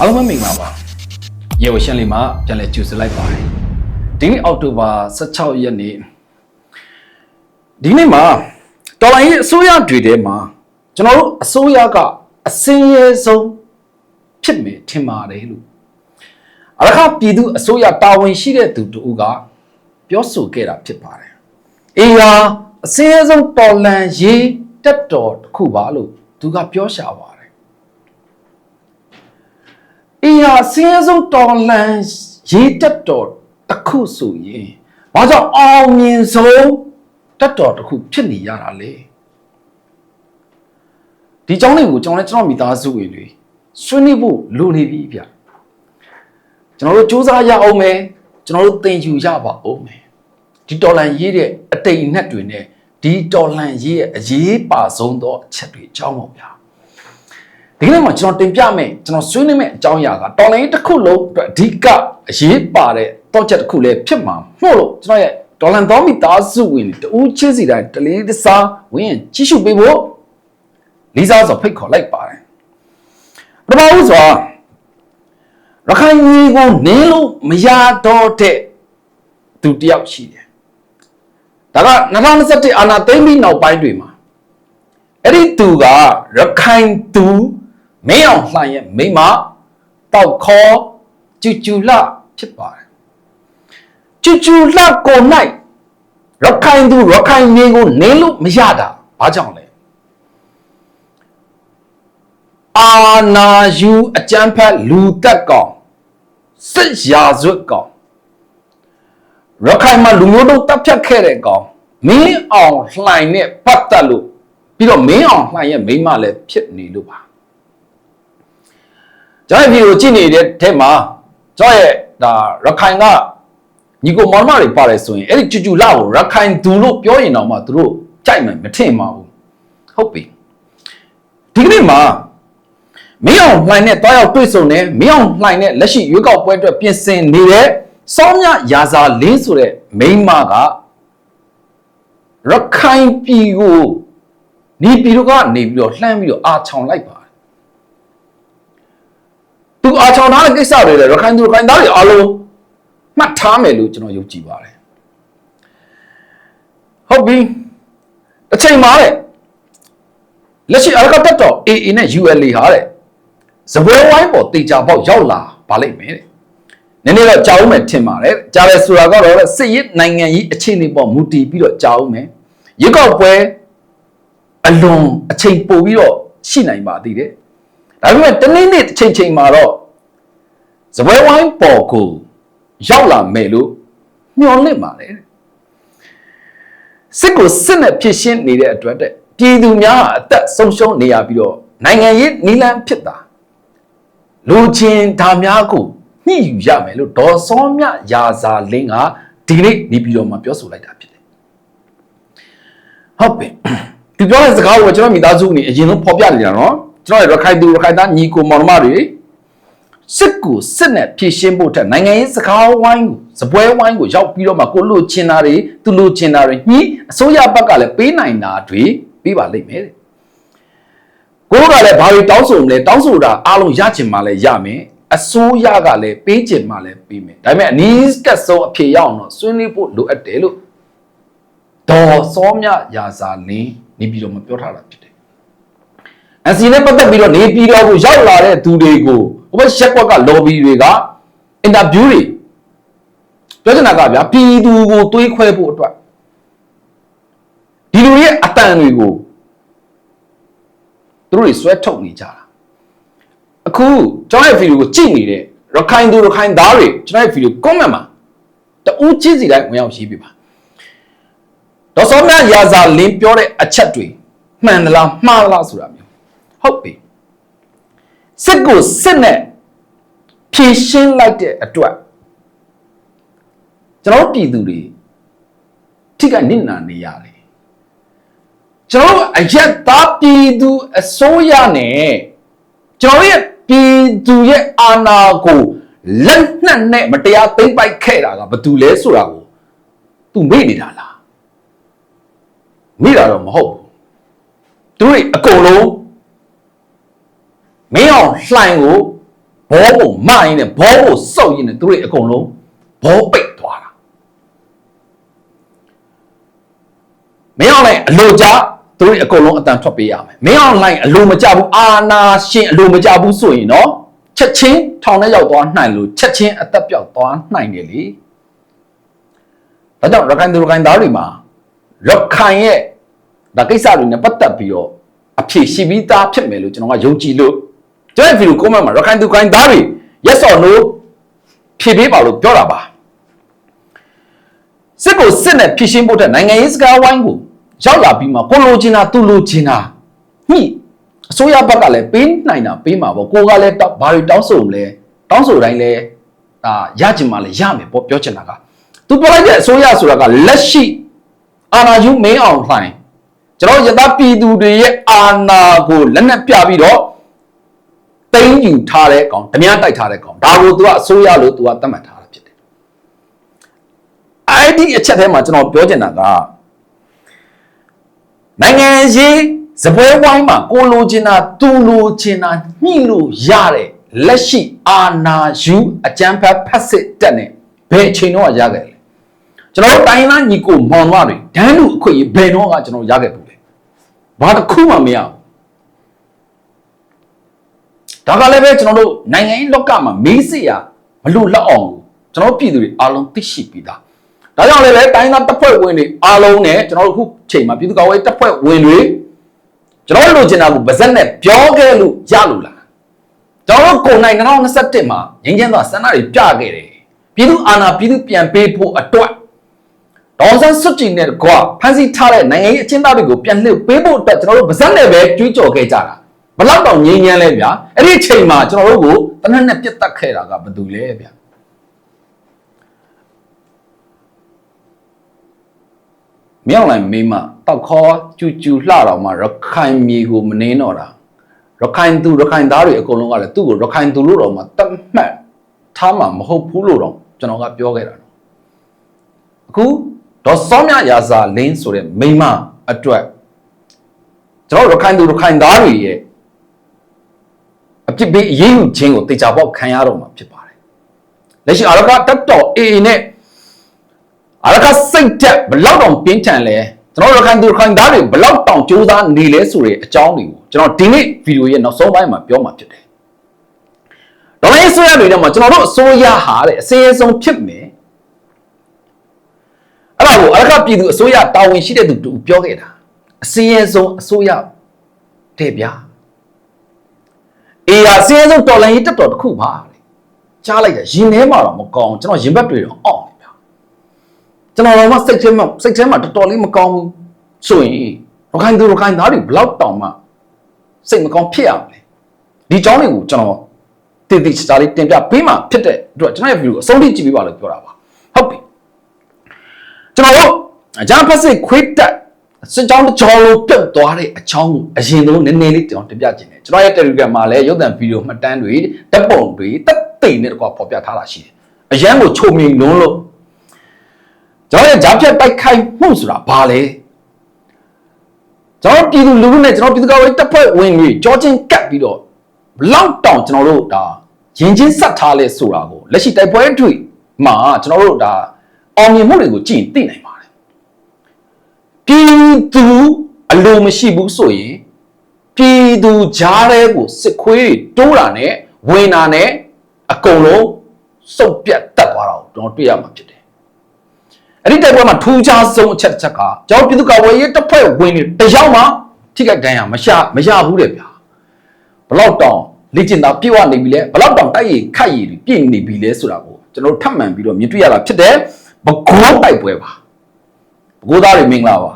အားလုံးပဲမင်္ဂလာပါရေဝရှင်လေးမှာပြန်လည်ကြိုဆိုလိုက်ပါတယ်ဒီနေ့အောက်တိုဘာ16ရက်နေ့ဒီနေ့မှာတော်လိုင်းရဲ့အစိုးရတွေထဲမှာကျွန်တော်တို့အစိုးရကအစင်းရဲဆုံးဖြစ်မယ်ထင်ပါတယ်လို့အရခပြည်သူအစိုးရတာဝန်ရှိတဲ့သူတို့ကပြောဆိုခဲ့တာဖြစ်ပါတယ်အေးဟာအစင်းရဲဆုံးတော်လန်ရေးတက်တော်တစ်ခုပါလို့သူကပြောရှာပါ အင်အားစင်းရဲဆုံးတော်လန်ရေးတက်တော်တစ်ခုဆိုရင်ဘာကြောင့်အောင်မြင်ဆုံးတက်တော်တစ်ခုဖြစ်နေရတာလဲဒီအကြောင်းလေးကိုကျွန်တော်လည်းကျွန်တော်မိသားစုဝင်တွေဆွေးနွေးဖို့လိုနေပြီဗျကျွန်တော်တို့စူးစမ်းရအောင်မယ်ကျွန်တော်တို့သင်ယူရပါအောင်မယ်ဒီတော်လန်ရေးတဲ့အတိတ်နဲ့တွင်နဲ့ဒီတော်လန်ရေးရဲ့အရေးပါဆုံးသောအချက်တွေအကြောင်းပေါ့ဗျာ ဒီကနေ့မှာကျွန်တော်တင်ပြမယ်ကျွန်တော်ဆွေးနွေးမယ့်အကြောင်းအရာကတော်လိုင်းတစ်ခုလုံးအတွက်အဓိကအရေးပါတဲ့တော့ချက်တစ်ခုလည်းဖြစ်မှာမို့လို့ကျွန်တော်ရဲ့ဒေါ်လန်တော်မီသားစုဝင်တူးချင်းစီတိုင်းတလေးတစားဝင်ရင်ကြည့်ရှုပေးဖို့လေးစားစွာဖိတ်ခေါ်လိုက်ပါတယ်ပထမဦးစွာရခိုင်ကြီးကိုနင်းလို့မရတော့တဲ့သူတယောက်ရှိတယ်ဒါက2021အာနာသိမ့်ပြီးနောက်ပိုင်းတွေမှာအဲ့ဒီသူကရခိုင်သူ မင်းအောင်လှိုင်ရဲ့မိန်းမတောက်ခေါ်ကျူကျူလဖြစ်ပါတယ်ကျူကျူလကို၌ရခိုင်သူရခိုင်နေကိုနေလို့မရတာဘာကြောင့်လဲအာနာယူအကြမ်းဖက်လူတက်ကောင်စစ်ရာဇဝတ်ကောင်ရခိုင်မှာလူမျိုးတို့တပ်ဖြတ်ခဲ့တဲ့ကောင်မင်းအောင်လှိုင်နဲ့ပတ်သက်လို့ပြီးတော့မင်းအောင်လှိုင်ရဲ့မိန်းမလည်းဖြစ်နေလို့ပါ ကျွန်တော်ဗီဒီယိုကြည့်နေတဲ့ထဲမှာကျွန်တော်ရဲ့ဒါရခိုင်ကညီကိုမောင်မတွေပါတယ်ဆိုရင်အဲ့ဒီကျူကျူလာကိုရခိုင်သူလို့ပြောရင်တော့မှသူတို့ကြိုက်မယ်မထင်ပါဘူးဟုတ်ပြီဒီကနေ့မှာမင်းအောင်လှိုင်နဲ့တွားရောက်တွေ့ဆုံနေမင်းအောင်လှိုင်နဲ့လက်ရှိရွေးကောက်ပွဲအတွက်ပြင်ဆင်နေတဲ့စောင်းမြရာဇာလင်းဆိုတဲ့မိန်းမကရခိုင်ပြည်ကိုနေပြည်တော်ကနေပြီးတော့လှမ်းပြီးတော့အာချောင်လိုက်ပါတယ် သူအာချောင်ထားတဲ့ကိစ္စတွေလည်းရခိုင်သူရခိုင်သားတွေအားလုံးမှတ်ထားမယ်လို့ကျွန်တော်ယုံကြည်ပါတယ်ဟုတ်ပြီအချိန်မှာတဲ့လက်ရှိအရကတက်တော် AA နဲ့ ULA ဟာတဲ့ဇပွဲဝိုင်းပေါ်တေချာပေါက်ရောက်လာပါလိမ့်မယ်တဲ့နည်းနည်းတော့ကြောက်ဦးမယ်ထင်ပါတယ်ကြားလဲဆိုတာကတော့စစ်ရေးနိုင်ငံရေးအခြေအနေပေါ်မူတည်ပြီးတော့ကြောက်ဦးမယ်ရွေးကောက်ပွဲအလွန်အချိန်ပိုပြီးတော့ရှိနိုင်ပါသေးတယ်။ ဒါပေမဲ့တနေ့နေ့တစ်ချိန်ချိန်မှာတော့ဇပွဲဝိုင်းပေါ်ကိုရောက်လာမယ်လို့မျှော်လင့်ပါတယ်။စစ်ကိုစစ်နဲ့ဖြစ်ရှင်းနေတဲ့အတွက်တဲ့ပြည်သူများဟာအသက်ဆုံးရှုံးနေရပြီးတော့နိုင်ငံရေးနီလန်းဖြစ်တာလူချင်းဒါများကိုညှိယူရမယ်လို့ဒေါ်စောမြရာဇာလင်းကဒီနေ့နေပြည်တော်မှာပြောဆိုလိုက်တာဖြစ်တယ်။ဟုတ်ပြီ။ဒီပြောတဲ့စကားကိုကျွန်တော်မိသားစုနေအရင်ဆုံးဖော်ပြနေတာနော် ကျွန်တော်ရခိုင်သူရခိုင်သားညီကိုမောင်နှမတွေစစ်ကိုစစ်နဲ့ဖြည့်ရှင်းဖို့ထက်နိုင်ငံရေးစကားဝိုင်းကိုစပွဲဝိုင်းကိုရောက်ပြီးတော့မှကိုလို့ချင်တာတွေသူလို့ချင်တာတွေညှိအစိုးရဘက်ကလည်းပေးနိုင်တာတွေပေးပါလိမ့်မယ်တဲ့ကိုကလည်းဘာတွေတောင်းဆိုမလဲတောင်းဆိုတာအားလုံးရချင်မှလည်းရမယ်အစိုးရကလည်းပေးချင်မှလည်းပေးမယ်ဒါပေမဲ့အနည်းကဆုံးအဖြေရအောင်တော့ဆွေးနွေးဖို့လိုအပ်တယ်လို့ဒေါ်စောမြရာဇာလင်းနေပြည်တော်မှာပြောထားတာဖြစ်တယ်။ အစီနဲ့ပတ်သက်ပြီးတော့နေပြည်တော်ကိုရောက်လာတဲ့သူတွေကိုဟိုဘက်ရက်ကွက်က lobby တွေကအင်တာဗျူးတွေပြောချင်တာကဗျာပြည်သူကိုတွေးခွဲဖို့အတွက်ဒီလူတွေရဲ့အတန်တွေကိုသူတို့တွေဆွဲထုတ်နေကြတာအခုကျွန်တော်ရဲ့ဗီဒီယိုကိုကြည့်နေတဲ့ရခိုင်သူရခိုင်သားတွေကျွန်တော်ရဲ့ဗီဒီယို comment မှာတူးချင်းစီတိုင်းဝင်ရောက်ရေးပြပါဒေါ်စောမြရာဇာလင်းပြောတဲ့အချက်တွေမှန်သလားမှားသလားဆိုတာမျိုး ဟုတ်ပြီစစ်ကိုစစ်နဲ့ဖြည့်ရှင်းလိုက်တဲ့အတွက်ကျွန်တော်တို့ပြည်သူတွေထိကနစ်နာနေရတယ်ကျွန်တော်တို့အရက်သားပြည်သူအစိုးရနဲ့ကျွန်တော်ရဲ့ပြည်သူရဲ့အာဏာကိုလက်နက်နဲ့မတရားသိမ်းပိုက်ခဲ့တာကဘာတူလဲဆိုတာကိုသူမေ့နေတာလားမိတာတော့မဟုတ်ဘူးသူတို့တွေအကုန်လုံး မင်းအောင်လှိုင်ကိုဘောကိုမရင်းနဲ့ဘောကိုစုပ်ရင်းနဲ့သူတို့အကုန်လုံးဘောပိတ်သွားတာမင်းအောင်လိုက်အလိုကြသူတို့အကုန်လုံးအတန်ထွက်ပေးရမယ်မင်းအောင်လိုက်အလိုမကြဘူးအာနာရှင်အလိုမကြဘူးဆိုရင်တော့ချက်ချင်းထောင်ထဲရောက်သွားနိုင်လို့ချက်ချင်းအသက်ပြောက်သွားနိုင်တယ်လေဒါကြောင့်ရခိုင်သူရခိုင်သားတွေမှာရခိုင်ရဲ့ဒါကိစ္စတွေနဲ့ပတ်သက်ပြီးတော့အဖြေရှိပြီးသားဖြစ်မယ်လို့ကျွန်တော်ကယုံကြည်လို့ ကျွန်တော်ဗီဒီယိုကွန်မန့်မှာရခိုင်သူရခိုင်သားတွေ yes or no ဖြေပေးပါလို့ပြောတာပါစစ်ကိုစစ်နဲ့ဖြည့်ရှင်းဖို့တဲ့နိုင်ငံရေးစကားဝိုင်းကိုရောက်လာပြီးမှကိုလိုချင်တာသူလိုချင်တာညှိအစိုးရဘက်ကလည်းပေးနိုင်တာပေးမှာပေါ့ကိုကလည်းတောက်ဘာတွေတောင်းဆိုမလဲတောင်းဆိုတိုင်းလဲဒါရချင်မှလည်းရမယ်ပေါ့ပြောချင်တာကသူပြောလိုက်တဲ့အစိုးရဆိုတာကလက်ရှိအာဏာယူမင်းအောင်လှိုင်ကျွန်တော်ရသပြည်သူတွေရဲ့အာဏာကိုလက်နက်ပြပြီးတော့ တိမ့်ယူထားတဲ့ကောင်ဓမြတိုက်ထားတဲ့ကောင်ဒါကို तू ကအစိုးရလို့ तू ကသတ်မှတ်ထားတာဖြစ်တယ်အဲ့ဒီအချက်ထဲမှာကျွန်တော်ပြောချင်တာကနိုင်ငံရေးစပွဲဝိုင်းမှာကိုလိုချင်တာသူလိုချင်တာညှိလို့ရတဲ့လက်ရှိအာဏာယူအကြမ်းဖက်ဖက်စစ်တက်နေဘယ်အချိန်တော့ရခဲ့လဲကျွန်တော်တို့တိုင်းသားညီကိုမောင်မတွေဒန်းလူအခွင့်အရေးဘယ်တော့ကကျွန်တော်ရခဲ့ဘူးလဲဘာတစ်ခုမှမရဘူး ဒါကလည်းပဲကျွန်တော်တို့နိုင်ငံရေးလောကမှာမေးစရာမလို့လောက်အောင်ကျွန်တော်ပြည်သူတွေအားလုံးသိရှိပြီးသားဒါကြောင့်လည်းပဲတိုင်းသားတပ်ဖွဲ့ဝင်တွေအားလုံးနဲ့ကျွန်တော်တို့ခုချိန်မှာပြည်သူ့ကာကွယ်တပ်ဖွဲ့ဝင်တွေကျွန်တော်တို့လိုချင်တာကိုဗဇက်နဲ့ပြောခဲ့လို့ရလို့လားကျွန်တော်တို့ကိုနိုင်2021မှာငင်းကျန်းသောဆန္ဒတွေပြခဲ့တယ်ပြည်သူအာဏာပြည်သူပြန်ပေးဖို့အတွက်ဒေါ်ဆန်းစွတ်ကြည်နဲ့ကွာဖန်စီထားတဲ့နိုင်ငံရေးအကျဉ်းသားတွေကိုပြန်လှည့်ပေးဖို့အတွက်ကျွန်တော်တို့ဗဇက်နဲ့ပဲကြွေးကြော်ခဲ့ကြတာ ဘလောက်တောင်ငြိမ်းချမ်းလဲဗျာအဲ့ဒီအချိန်မှာကျွန်တော်တို့ကိုတနက်နဲ့ပြတ်တက်ခဲ့တာကဘာတူလဲဗျာမြောက်လိုက်မိမတောက်ခေါ်ကျူကျူလှတော်မှာရခိုင်မြေကိုမနှင်းတော့တာရခိုင်သူရခိုင်သားတွေအကုန်လုံးကလည်းသူ့ကိုရခိုင်သူလို့တော့မှတတ်မှတ်ထားမှာမဟုတ်ဘူးလို့တော့ကျွန်တော်ကပြောခဲ့တာနော်အခုဒေါ်စောမြရာဇာလင်းဆိုတဲ့မိမအတွက်ကျွန်တော်ရခိုင်သူရခိုင်သားတွေရဲ့ အပြစ်ပေးအရေးယူခြင်းကိုတေချာပေါက်ခံရတော့မှာဖြစ်ပါတယ်လက်ရှိအာရကတက်တော် AA နဲ့အာရကစိတ်တက်ဘလောက်တောင်ပြင်းထန်လဲကျွန်တော်ရခိုင်သူရခိုင်သားတွေဘလောက်တောင်ကြိုးစားနေလဲဆိုတဲ့အကြောင်းတွေကိုကျွန်တော်ဒီနေ့ဗီဒီယိုရဲ့နောက်ဆုံးပိုင်းမှာပြောမှာဖြစ်တယ်ဒေါ်လာရေးဆိုရတွေထဲမှာကျွန်တော်တို့အစိုးရဟာတဲ့အစင်းအဆုံးဖြစ်မယ်အဲ့ဒါကိုအရကပြည်သူအစိုးရတာဝန်ရှိတဲ့သူတူပြောခဲ့တာအစင်းအဆုံးအစိုးရတဲ့ဗျာ အေးအစင်းအဆုံးတော်လိုင်းရေးတက်တော်တစ်ခုပါလေကြားလိုက်တယ်ရင်ထဲမှာတော့မကောင်းကျွန်တော်ရင်ဘက်တွေတော့အောင့်နေဗျာကျွန်တော်တော့စိတ်ထဲမှာစိတ်ထဲမှာတော်တော်လေးမကောင်းဘူးဆိုရင်ရခိုင်သူရခိုင်သားတွေဘလောက်တောင်မှစိတ်မကောင်းဖြစ်ရမလဲဒီကြောင်းတွေကိုကျွန်တော်တည်တည်ချာလေးတင်ပြပေးမှဖြစ်တဲ့အတွက်ကျွန်တော်ရဲ့ဗီဒီယိုကိုအဆုံးထိကြည့်ပေးပါလို့ပြောတာပါဟုတ်ပြီကျွန်တော်တို့အကြမ်းဖက်စစ်ခွေးတက် စစ်ကြောင်းတစ်ကြောင်းလုံးပြုတ်သွားတဲ့အချောင်းကိုအရင်ဆုံးနည်းနည်းလေးကျွန်တော်တင်ပြခြင်းတယ်ကျွန်တော်ရဲ့ Telegram မှာလည်းရုပ်သံဗီဒီယိုမှတ်တမ်းတွေဓာတ်ပုံတွေတက်သိနဲ့တကွာပေါ်ပြထားတာရှိတယ်အရန်ကိုချုံမြင်လုံးလို့ကျွန်တော်ရဲ့ဂျားဖြတ်တိုက်ခိုက်မှုဆိုတာဘာလဲကျွန်တော်ပြည်သူလူထုနဲ့ကျွန်တော်ပြည်သူ့ကာကွယ်တပ်ဖွဲ့ဝင်တွေကြောချင်းကပ်ပြီးတော့ဘလောက်တောင်ကျွန်တော်တို့ဒါရင်ချင်းဆက်ထားလဲဆိုတာကိုလက်ရှိတိုက်ပွဲတွေမှာကျွန်တော်တို့ဒါအောင်မြင်မှုတွေကိုကြည့်သိနိုင်ပါတယ် ပြည်သူအလိုမရှိဘူးဆိုရင်ပြည်သူကြားထဲကိုစစ်ခွေးတွေတိုးတာနဲ့ဝင်တာနဲ့အကုန်လုံးစုပ်ပြတ်တက်သွားတာကိုကျွန်တော်တွေ့ရမှာဖြစ်တယ်အဲ့ဒီတိုက်ပွဲမှာထူးခြားဆုံးအချက်တစ်ချက်ကကျွန်တော်ပြည်သူ့ကာကွယ်ရေးတပ်ဖွဲ့ဝင်တွေတယောက်မှထိခိုက်ဒဏ်ရာမရမရဘူးတဲ့ဗျာဘလောက်တောင်လေ့ကျင့်တာပြည့်ဝနေပြီလဲဘလောက်တောင်တိုက်ရခတ်ရည်ပြည့်နေပြီလဲဆိုတာကိုကျွန်တော်ထပ်မံပြီးတော့မြင်တွေ့ရတာဖြစ်တယ်ဘကိုးတိုက်ပွဲပါဘကိုးသားတွေမင်္ဂလာပါ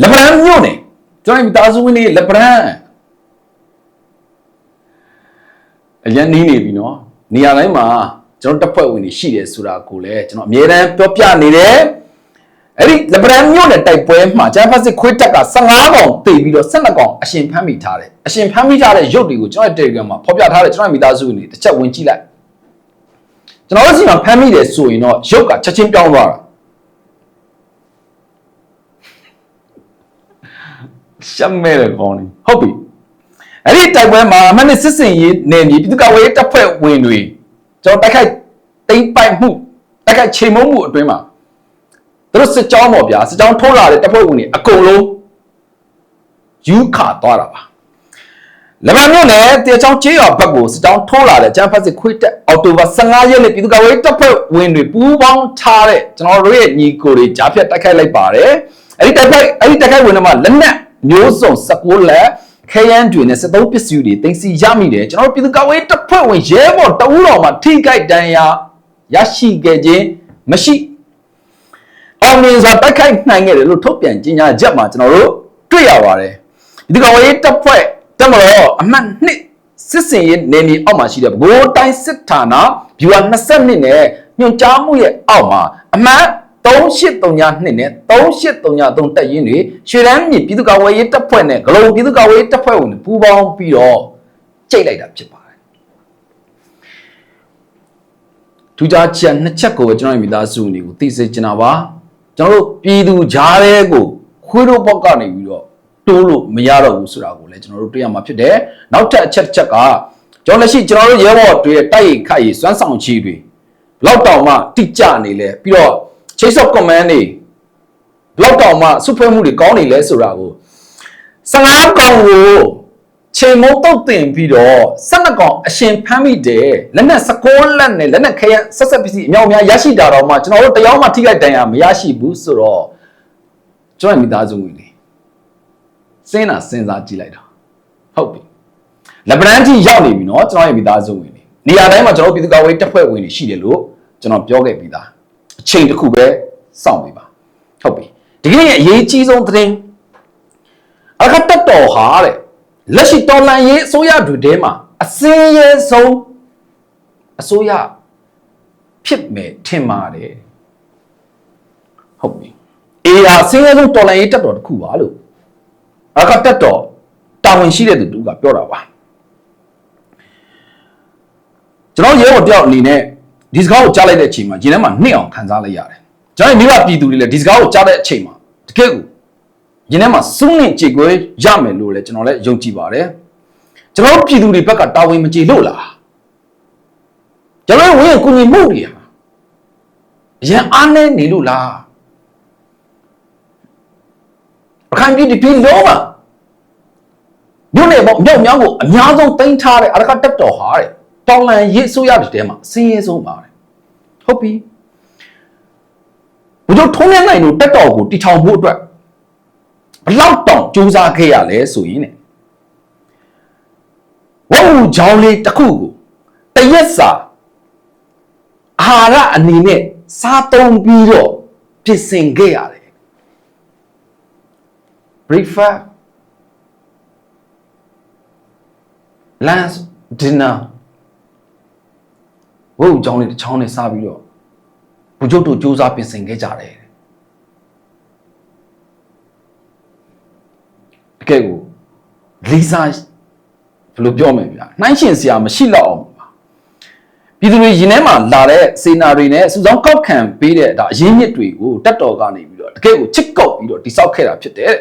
လက်ဗရန်မြို့နယ်ကျွန်တော်မိသားစုဝင်တွေလက်ဗရန်အရင်နီးနေပြီနော်နေရာတိုင်းမှာကျွန်တော်တပ်ဖွဲ့ဝင်တွေရှိတယ်ဆိုတာကိုလည်းကျွန်တော်အမြဲတမ်းပြောပြနေတယ်အဲ့ဒီလက်ဗရန်မြို့နယ်တိုက်ပွဲမှာဂျာဖတ်စစ်ခွေးတက်က15កောင်တိတ်ပြီးတော့12កောင်အရှင်ဖမ်းမိထားတယ်အရှင်ဖမ်းမိထားတဲ့ရုပ်တွေကိုကျွန်တော် Telegram မှာဖော်ပြထားတယ်ကျွန်တော်မိသားစုဝင်တွေတစ်ချက်ဝင်ကြည့်လိုက်ကျွန်တော်တို့စီမှာဖမ်းမိတယ်ဆိုရင်တော့ရုပ်ကချက်ချင်းပြောင်းသွားတာ ရှမ်းမဲတယ်ကောင်းနေဟုတ်ပြီအဲ့ဒီတိုက်ပွဲမှာအမှန်နဲ့စစ်စင်ရေးနယ်မြေပြည်သူ့ကာကွယ်ရေးတပ်ဖွဲ့ဝင်တွေကျွန်တော်တိုက်ခိုက်တိမ့်ပိုက်မှုတိုက်ခိုက်ချိန်မုံမှုအတွင်းမှာသူတို့စစ်ကြောင်းပေါ့ဗျာစစ်ကြောင်းထိုးလာတဲ့တပ်ဖွဲ့ဝင်တွေအကုန်လုံးယူခါသွားတာပါလမန်မြို့နယ်တေချောင်းကျေးရွာဘက်ကိုစစ်ကြောင်းထိုးလာတဲ့ကျန်းဖတ်စစ်ခွေးတက်အော်တိုဘာ15ရက်နေ့ပြည်သူ့ကာကွယ်ရေးတပ်ဖွဲ့ဝင်တွေပူးပေါင်းထားတဲ့ကျွန်တော်တို့ရဲ့ညီကိုတွေကြားဖြတ်တိုက်ခိုက်လိုက်ပါတယ်အဲ့ဒီတိုက်ခိုက်အဲ့ဒီတိုက်ခိုက်ဝင်တွေမှာလက်နက် မျိုးစုံ16လက်ခဲယမ်းတွေနဲ့73ပစ္စည်းတွေတင်စီရမိတယ်ကျွန်တော်တို့ပြည်သူ့ကာကွယ်ရေးတပ်ဖွဲ့ဝင်ရဲဘော်တအူးတော်မှာထိခိုက်ဒဏ်ရာရရှိခဲ့ခြင်းမရှိအောင်မြင်စွာတိုက်ခိုက်နိုင်ခဲ့တယ်လို့ထုတ်ပြန်ကြေညာချက်မှာကျွန်တော်တို့တွေ့ရပါတယ်ဒီကောင်ရေးတပ်ဖွဲ့တက်မလို့အမှတ်နှစ်စစ်စင်ရေးနေမီအောက်မှာရှိတဲ့ဘိုးတိုင်းစစ်ဌာနဗျူဟာ22နဲ့ညွှန်ကြားမှုရဲ့အောက်မှာအမှတ် 3832နဲ့3833တက်ရင်တွေရွှေရမ်းမြေပြည်သူ့ကာကွယ်ရေးတပ်ဖွဲ့နဲ့ဂလုံပြည်သူ့ကာကွယ်ရေးတပ်ဖွဲ့ဝင်တွေပူးပေါင်းပြီးတော့ကျိတ်လိုက်တာဖြစ်ပါတယ်ထူးခြားချက်နှစ်ချက်ကိုပဲကျွန်တော်မိသားစုအနေကိုသိစေချင်တာပါကျွန်တော်တို့ပြည်သူကြားရဲကိုခွေးတို့ဘက်ကနေပြီးတော့တိုးလို့မရတော့ဘူးဆိုတာကိုလည်းကျွန်တော်တို့တွေ့ရမှာဖြစ်တယ်နောက်ထပ်အချက်တစ်ချက်ကကျွန်တော်လက်ရှိကျွန်တော်တို့ရဲဘော်တွေရဲ့တိုက်ရိုက်ခိုက်ရေးစွမ်းဆောင်ချီတွေလောက်တောင်မှတိကျနေလဲပြီးတော့ chase of command တွေလောက်တောင်မှစုဖွဲ့မှုတွေကောင်းနေလဲဆိုတာကို15កောင်ကိုချိန်မုံတုတ်တင်ပြီးတော့12កောင်အရှင်ဖမ်းမိတယ်လက်နက်16လက်နဲ့လက်နက်ခဲယမ်းဆက်ဆက်ပစ္စည်းအများအများရရှိတာတော့မှကျွန်တော်တို့တယောက်မှထိခိုက်ဒဏ်ရာမရရှိဘူးဆိုတော့ကျွန်တော်မိသားစုဝင်တွေစဉ်းတာစဉ်းစားကြည့်လိုက်တာဟုတ်ပြီလက်ဗရန်ကြီးရောက်နေပြီเนาะကျွန်တော်ရဲ့မိသားစုဝင်တွေနေရာတိုင်းမှာကျွန်တော်ပြည်သူ့ကာကွယ်ရေးတပ်ဖွဲ့ဝင်တွေရှိတယ်လို့ကျွန်တော်ပြောခဲ့ပြီးသားအ ချိန်တစ်ခုပဲစောင့်ပေးပါဟုတ်ပြီဒီကနေ့ရဲ့အရေးကြီးဆုံးသတင်းအခက်တက်တော်ဟာတဲ့လက်ရှိတော်လန်ရေးအစိုးရတွေထဲမှာအစင်းရဲဆုံးအစိုးရဖြစ်မယ်ထင်ပါတယ်ဟုတ်ပြီအေးအစင်းရဲဆုံးတော်လန်ရေးတက်တော်တစ်ခုပါလို့အခက်တက်တော်တာဝန်ရှိတဲ့သူတူကပြောတာပါကျွန်တော်ရဲဘော်တယောက်အနေနဲ့ ဒီစကားကိုကြားလိုက်တဲ့အချိန်မှာရင်ထဲမှာနှိမ့်အောင်ခံစားလိုက်ရတယ်ကျွန်တော်မိဘပြည်သူတွေလည်းဒီစကားကိုကြားတဲ့အချိန်မှာတကယ်ကိုရင်ထဲမှာစုံနဲ့ကြေကွဲရမယ်လို့လည်းကျွန်တော်လည်းယုံကြည်ပါတယ်ကျွန်တော်ပြည်သူတွေဘက်ကတာဝန်မကြေလို့လားကျွန်တော်ဝင်းကူညီမှုတွေဟာအရင်အားနေနေလို့လားအခမ်းပြည်ဒီပြည်လုံးမှာမြို့နယ်ပေါ့မြောက်မြောက်ကိုအများဆုံးတင်ထားတဲ့အရကတက်တော်ဟာတဲ့ တောင်လန်ရေးဆိုးရတဲ့တဲမှာအစင်းရဲဆုံးပါတယ်ဟုတ်ပြီဘုတို့ထုံးနေနိုင်လို့တက်တော်ကိုတီထောင်ဖို့အတွက်ဘလောက်တောင်စူးစမ်းခဲ့ရလဲဆိုရင်ねဝုံချောင်းလေးတစ်ခုကိုတရက်စာအာဟာရအနေနဲ့စားသုံးပြီးတော့ပြင်ဆင်ခဲ့ရတယ် breakfast lunch dinner ဝုံချောင်းလေးတစ်ချောင်းနဲ့စားပြီးတော့ဘုချုပ်တို့စူးစမ်းပြင်ဆင်ခဲ့ကြတယ်တကယ်ကိုလီစာဘယ်လိုပြောမလဲဗျာနှိုင်းရှင်စရာမရှိတော့အောင်ပါပြည်သူတွေရင်ထဲမှာလာတဲ့စေနာတွေနဲ့စုဆောင်ကောက်ခံပေးတဲ့ဒါအရင်းမြစ်တွေကိုတက်တော်ကနေပြီးတော့တကယ်ကိုချစ်ကောက်ပြီးတော့တိဆောက်ခဲ့တာဖြစ်တယ်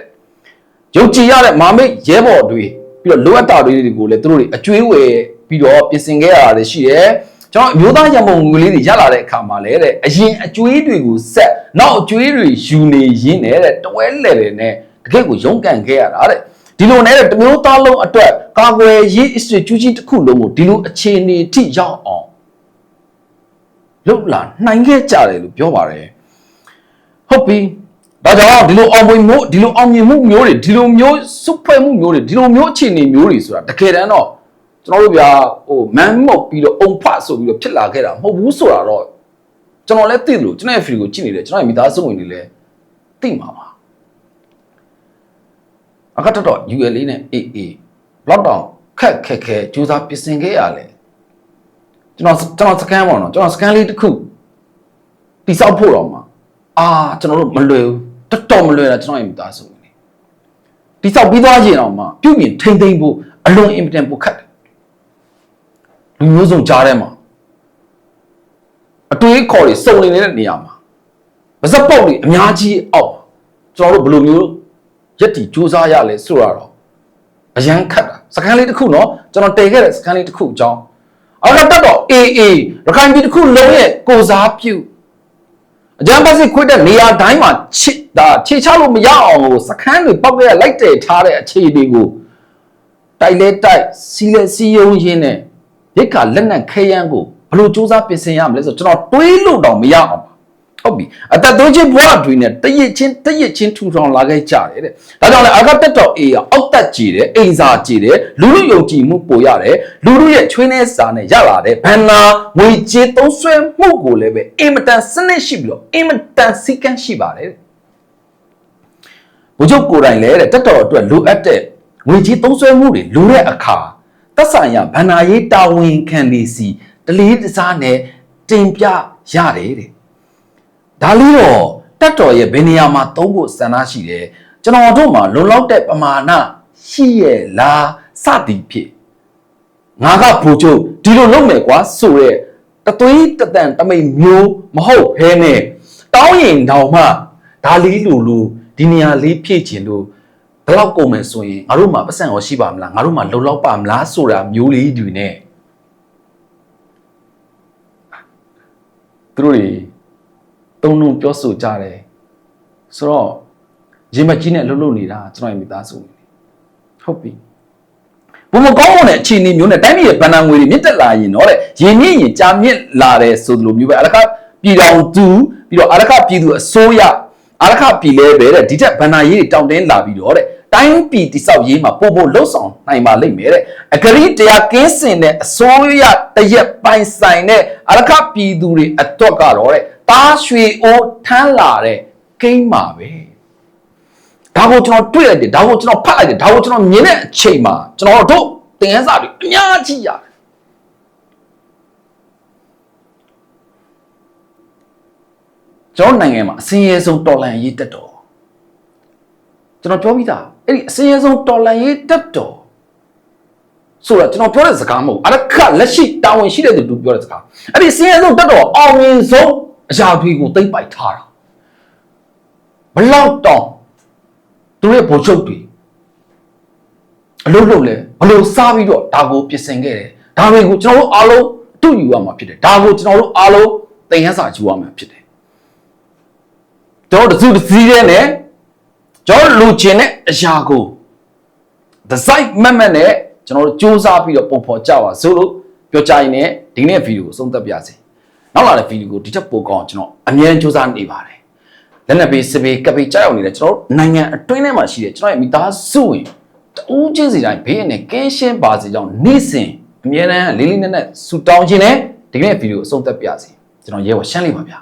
ယုံကြည်ရတဲ့မာမိတ်ရဲဘော်တွေပြီးတော့လိုအပ်တာတွေကိုလည်းသူတို့တွေအကျွေးဝယ်ပြီးတော့ပြင်ဆင်ခဲ့ရတာလည်းရှိတယ် ကျွန်တော်အမျိုးသားရမုံငွေလေးတွေရလာတဲ့အခါမှာလည်းတဲ့အရင်အကျွေးတွေကိုဆက်နောက်အကျွေးတွေယူနေရင်းနဲ့တဲ့တဝဲလဲတယ်နဲ့တကယ့်ကိုရုန်းကန်ခဲ့ရတာတဲ့ဒီလိုနဲ့တမျိုးသားလုံးအတွက်ကာကွယ်ရေး institute ကြီးတစ်ခုလုံးကိုဒီလိုအခြေအနေထိရောက်အောင်လုပ်လာနိုင်ခဲ့ကြတယ်လို့ပြောပါတယ်ဟုတ်ပြီဒါကြောင့်ဒီလိုအောင်မြင်မှုဒီလိုအောင်မြင်မှုမျိုးတွေဒီလိုမျိုးစုဖွဲ့မှုမျိုးတွေဒီလိုမျိုးအခြေအနေမျိုးတွေဆိုတာတကယ်တမ်းတော့ ကျွန်တော်တို့ဗျာဟိုမန်းမော့ပြီးတော့အုံဖဆိုပြီးတော့ဖြစ်လာခဲ့တာမဟုတ်ဘူးဆိုတာတော့ကျွန်တော်လည်းသိတယ်လို့ကျွန်တော်ရဲ့ free ကိုကြည့်နေတယ်ကျွန်တော်ရဲ့မိသားစုဝင်တွေလည်းသိမှာပါအခါတော့ UL လေးနဲ့ AA ဘလောက်တောင်ခက်ခက်ခဲကြိုးစားပြင်ဆင်ခဲ့ရလဲကျွန်တော်ကျွန်တော်စကန်ပေါ့နော်ကျွန်တော်စကန်လေးတစ်ခုတိစောက်ဖို့တော့မှာအာကျွန်တော်တို့မလွယ်ဘူးတော်တော်မလွယ်တာကျွန်တော်ရဲ့မိသားစုဝင်တွေတိစောက်ပြီးသွားခြင်းတော့မှပြုပြင်ထိမ့်သိမ့်ဖို့အလွန်အင်ပတန်ပိုခက်တယ် လူမျိုးစုံကြားထဲမှာအတွေးခေါ်တွေစုံနေတဲ့နေရာမှာပါဇက်ပေါက်တွေအများကြီးအောက်ကျွန်တော်တို့ဘယ်လိုမျိုးရက်တီစူးစမ်းရလဲဆိုတော့အရန်ခတ်တာစကန်လေးတစ်ခုနော်ကျွန်တော်တည်ခဲ့တဲ့စကန်လေးတစ်ခုအကြောင်းအော်တော့တက်တော့အေးအေးရခိုင်ပြည်တစ်ခုလုံးရဲ့ကိုစားပြုအကြမ်းဖက်စစ်ခွတ်တဲ့နေရာတိုင်းမှာချစ်တာခြေချလို့မရအောင်ကိုစကန်တွေပောက်ရလိုက်တယ်ထားတဲ့အခြေအနေကိုတိုက်လဲတိုက်စီလဲစီယုံရင်းနဲ့ ရိတ်ခါလက်နက်ခဲယမ်းကိုဘလို့စူးစမ်းပြင်ဆင်ရမလဲဆိုတော့ကျွန်တော်တွေးလို့တောင်မရအောင်ပါဟုတ်ပြီအသက်သွင်းချင်းဘဝအတွင်းနဲ့တရစ်ချင်းတရစ်ချင်းထူထောင်လာခဲ့ကြတယ်တဲ့ဒါကြောင့်လဲအာဂတ်တက်တော်အေးကအောက်တက်ကြည်တယ်အိမ်စာကြည်တယ်လူလူယုံကြည်မှုပိုရတယ်လူလူရဲ့ချွေးနှဲစာနဲ့ရလာတဲ့ဘန္နာငွေကြေးသုံးဆွဲမှုကိုလည်းပဲအင်မတန်စနစ်ရှိပြီးတော့အင်မတန်စီကန်းရှိပါတယ်တဲ့ဘုချုပ်ကိုယ်တိုင်လည်းတဲ့တက်တော်အတွက်လိုအပ်တဲ့ငွေကြီးသုံးစွဲမှုတွေလိုတဲ့အခါ သက်ဆိုင်ရာဗန္နာရေးတာဝန်ခံနေစီတလေးတစားနဲ့တင်ပြရတယ်တဲ့ဒါလေးတော့တက်တော်ရဲ့ဘယ်နေရာမှာသုံးဖို့စံနာရှိတယ်ကျွန်တော်တို့မှာလုံလောက်တဲ့ပမာဏရှိရဲ့လားစသည်ဖြစ်ငါကဘုချုပ်ဒီလိုလုပ်မယ်ကွာဆိုရဲတသွေးတတန်တမိတ်မျိုးမဟုတ်ဘဲနဲ့တောင်းရင်တောင်မှဒါလေးလူလူဒီနေရာလေးဖြည့်ချင်လို့ ဘယ်လောက်ကုန်မယ်ဆိုရင်ငါတို့မှာပတ်စံရောရှိပါမလားငါတို့မှာလုံလောက်ပါမလားဆိုတာမျိုးလေးတွေနဲ့သူတို့တွေတုံ့တုံပြောဆိုကြတယ်ဆိုတော့ရင်မကြီးနဲ့လှုပ်လှုပ်နေတာကျွန်တော်ရဲ့မိသားစုဝင်တွေဟုတ်ပြီဘုံမကောင်းတဲ့အခြေအနေမျိုးနဲ့တိုင်းပြည်ရဲ့ဗန္ဒငွေတွေမြင့်တက်လာရင်တော့တဲ့ရင်းမြင့်ရင်ကြာမြင့်လာတယ်ဆိုလိုမျိုးပဲအရခပြည်တော်သူပြီးတော့အရခပြည်သူအစိုးရအရခပြည်လဲပဲတဲ့ဒီထက်ဗန္ဒရေးတွေတောင်းတင်းလာပြီးတော့တဲ့ တိုင်းပြည်တိဆောက်ရေးမှာပို့ဖို့လှုပ်ဆောင်နိုင်ပါလိမ့်မယ်တဲ့အဂရိတရားကင်းစင်တဲ့အစိုးရတရက်ပိုင်ဆိုင်တဲ့အရခပြည်သူတွေအတွက်ကတော့တဲ့တားရွှေအိုးထမ်းလာတဲ့ကိန်းမှာပဲဒါကိုကျွန်တော်တွေ့လိုက်တယ်ဒါကိုကျွန်တော်ဖတ်လိုက်တယ်ဒါကိုကျွန်တော်မြင်တဲ့အချိန်မှာကျွန်တော်တို့သင်ခန်းစာတွေအများကြီးရတယ်ကျွန်တော်နိုင်ငံမှာအစင်းရဲဆုံးတော်လန်ရေးတက်တော်ကျွန်တော်ပြောပြီးသား အဲ့ဒီအစင်းရဲဆုံးတော်လန်ရေးတက်တော်ဆိုတော့ကျွန်တော်ပြောတဲ့စကားမဟုတ်အရခလက်ရှိတာဝန်ရှိတဲ့သူပြောတဲ့စကားအဲ့ဒီအစင်းရဲဆုံးတက်တော်အောင်မြင်ဆုံးအရာတွေကိုသိမ့်ပိုက်ထားတာဘလောက်တောင်သူရဲ့ဘုံချုပ်တွေအလုပ်လုပ်လဲဘလို့စားပြီးတော့ဒါကိုပြင်ဆင်ခဲ့တယ်ဒါတွေကိုကျွန်တော်တို့အားလုံးအတူယူရမှာဖြစ်တယ်ဒါကိုကျွန်တော်တို့အားလုံးသင်ခန်းစာယူရမှာဖြစ်တယ်ကျွန်တော်တို့တစ်စုတစ်စည်းတည်းနဲ့ ကျွန်တော်တို့လူချင်းတဲ့အရာကိုဒီဇိုင်းမတ်မတ်နဲ့ကျွန်တော်တို့စူးစမ်းပြီးတော့ပုံဖော်ကြပါစို့လို့ပြောကြရင်လည်းဒီနေ့ဗီဒီယိုကိုဆုံးသက်ပြစေနောက်လာတဲ့ဗီဒီယိုကိုဒီချက်ပိုကောင်းကျွန်တော်အမြဲစူးစမ်းနေပါတယ်လက်နက်ပေးစပေးကပ်ပေးကြောက်ရောက်နေတဲ့ကျွန်တော်တို့နိုင်ငံအတွင်းထဲမှာရှိတဲ့ကျွန်တော်ရဲ့မိသားစုဝင်တူးချင်းစီတိုင်းဘေးနဲ့ကင်းရှင်းပါစေကြောင်းနေ့စဉ်အမြဲတမ်းလေးလေးနက်နက်ဆူတောင်းခြင်းနဲ့ဒီကနေ့ဗီဒီယိုအဆုံးသတ်ပြစီကျွန်တော်ရဲဘော်ရှင်းလိုက်ပါဗျာ